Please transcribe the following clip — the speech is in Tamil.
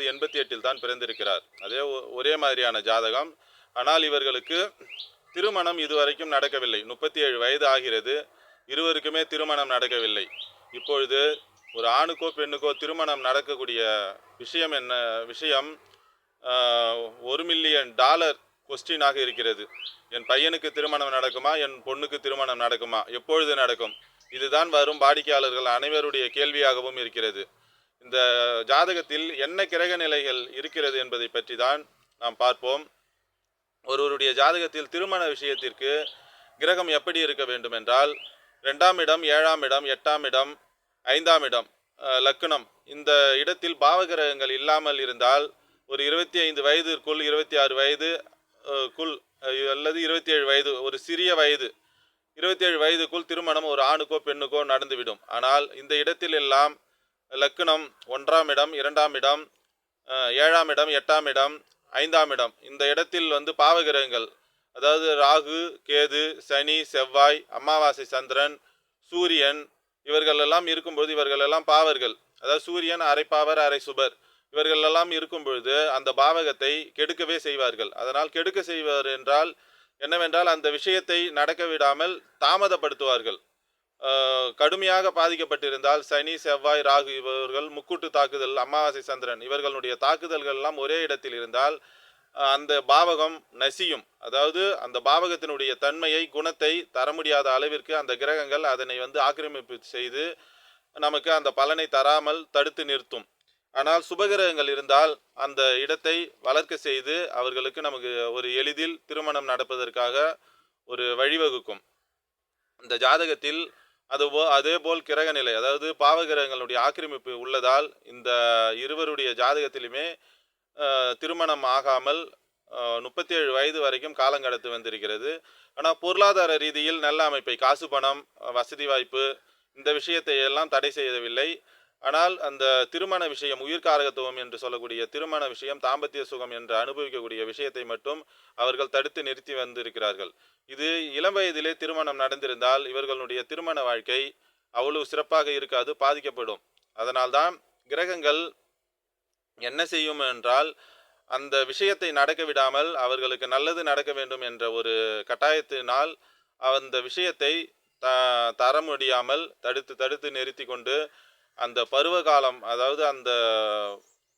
அதாவது எண்பத்தி எட்டில் தான் பிறந்திருக்கிறார். அதே ஒரே மாதிரியான ஜாதகம். ஆனால் இவர்களுக்கு திருமணம் இதுவரைக்கும் நடக்கவில்லை. முப்பத்தி ஏழு வயது ஆகிறது. இருவருக்குமே திருமணம் நடக்கவில்லை. இப்பொழுது ஒரு ஆணுக்கோ பெண்ணுக்கோ திருமணம் நடக்கக்கூடிய விஷயம் என்ன விஷயம் ஒரு மில்லியன் டாலர் கொஸ்டினாக இருக்கிறது. என் பையனுக்கு திருமணம் நடக்குமா? என் பொண்ணுக்கு திருமணம் நடக்குமா? எப்பொழுது நடக்கும்? இதுதான் வரும் வாடிக்கையாளர்கள் அனைவருடைய கேள்வியாகவும் இருக்கிறது. இந்த ஜாதகத்தில் என்ன கிரக நிலைகள் இருக்கிறது என்பதை பற்றி தான் நாம் பார்ப்போம். ஒருவருடைய ஜாதகத்தில் திருமண விஷயத்திற்கு கிரகம் எப்படி இருக்க வேண்டும் என்றால் ரெண்டாம் இடம் ஏழாம் இடம் எட்டாம் இடம் ஐந்தாம் இடம் லக்னம். இந்த இடத்தில் பாவகிரகங்கள் இல்லாமல் இருந்தால் ஒரு இருபத்தி ஐந்து வயதிற்குள் இருபத்தி ஆறு வயது குள் அல்லது இருபத்தி ஏழு வயது ஒரு சிறிய வயது இருபத்தி ஏழு வயதுக்குள் திருமணம் ஒரு ஆணுக்கோ பெண்ணுக்கோ நடந்துவிடும். ஆனால் இந்த இடத்தில் எல்லாம் லக்னம் ஒன்றாம் இடம் இரண்டாம் இடம் ஏழாம் இடம் எட்டாம் இடம் ஐந்தாம் இடம். இந்த இடத்தில் வந்து பாவகிரகங்கள் அதாவது ராகு கேது சனி செவ்வாய் அமாவாசை சந்திரன் சூரியன் இவர்கள் எல்லாம் இருக்கும்பொழுது இவர்களெல்லாம் பாவர்கள். அதாவது சூரியன் அரை பாவர் அரை சுபர். இவர்கள் எல்லாம் இருக்கும் பொழுது அந்த பாவகத்தை கெடுக்கவே செய்வார்கள். அதனால் கெடுக்க செய்வார் என்றால் என்னவென்றால் அந்த விஷயத்தை நடக்க விடாமல் தாமதப்படுத்துவார்கள். கடுமையாக பாதிக்கப்பட்டிருந்தால் சனி செவ்வாய் ராகு இவர்கள் முக்கூட்டு தாக்குதல் அமாவாசை சந்திரன் இவர்களுடைய தாக்குதல்கள் எல்லாம் ஒரே இடத்தில் இருந்தால் அந்த பாவகம் நசியும். அதாவது அந்த பாவகத்தினுடைய தன்மையை குணத்தை தர முடியாத அளவிற்கு அந்த கிரகங்கள் அதனை வந்து ஆக்கிரமிப்பு செய்து நமக்கு அந்த பலனை தராமல் தடுத்து நிறுத்தும். ஆனால் சுபகிரகங்கள் இருந்தால் அந்த இடத்தை வளர்க்க செய்து அவர்களுக்கு நமக்கு ஒரு எளிதில் திருமணம் நடப்பதற்காக ஒரு வழிவகுக்கும். இந்த ஜாதகத்தில் அது அதே போல் கிரக நிலை அதாவது பாவகிரகங்களுடைய ஆக்கிரமிப்பு உள்ளதால் இந்த இருவருடைய ஜாதகத்திலுமே திருமணம் ஆகாமல் முப்பத்தி ஏழு வயது வரைக்கும் காலம் கடத்து வந்திருக்கிறது. ஆனால் பொருளாதார ரீதியில் நல்ல அமைப்பை காசு பணம் வசதி வாய்ப்பு இந்த விஷயத்தை எல்லாம் தடை செய்யவில்லை. ஆனால் அந்த திருமண விஷயம் உயிர்காரகத்துவம் என்று சொல்லக்கூடிய திருமண விஷயம் தாம்பத்திய சுகம் என்று அனுபவிக்கக்கூடிய விஷயத்தை மட்டும் அவர்கள் தடுத்து நிறுத்தி வந்திருக்கிறார்கள். இது இளம் வயதிலே திருமணம் நடந்திருந்தால் இவர்களுடைய திருமண வாழ்க்கை அவ்வளவு சிறப்பாக இருக்காது பாதிக்கப்படும். அதனால்தான் கிரகங்கள் என்ன செய்யும் என்றால் அந்த விஷயத்தை நடக்க விடாமல் அவர்களுக்கு நல்லது நடக்க வேண்டும் என்ற ஒரு கட்டாயத்தினால் அந்த விஷயத்தை த தர முடியாமல் தடுத்து தடுத்து நிறுத்தி கொண்டு அந்த பருவகாலம் அதாவது அந்த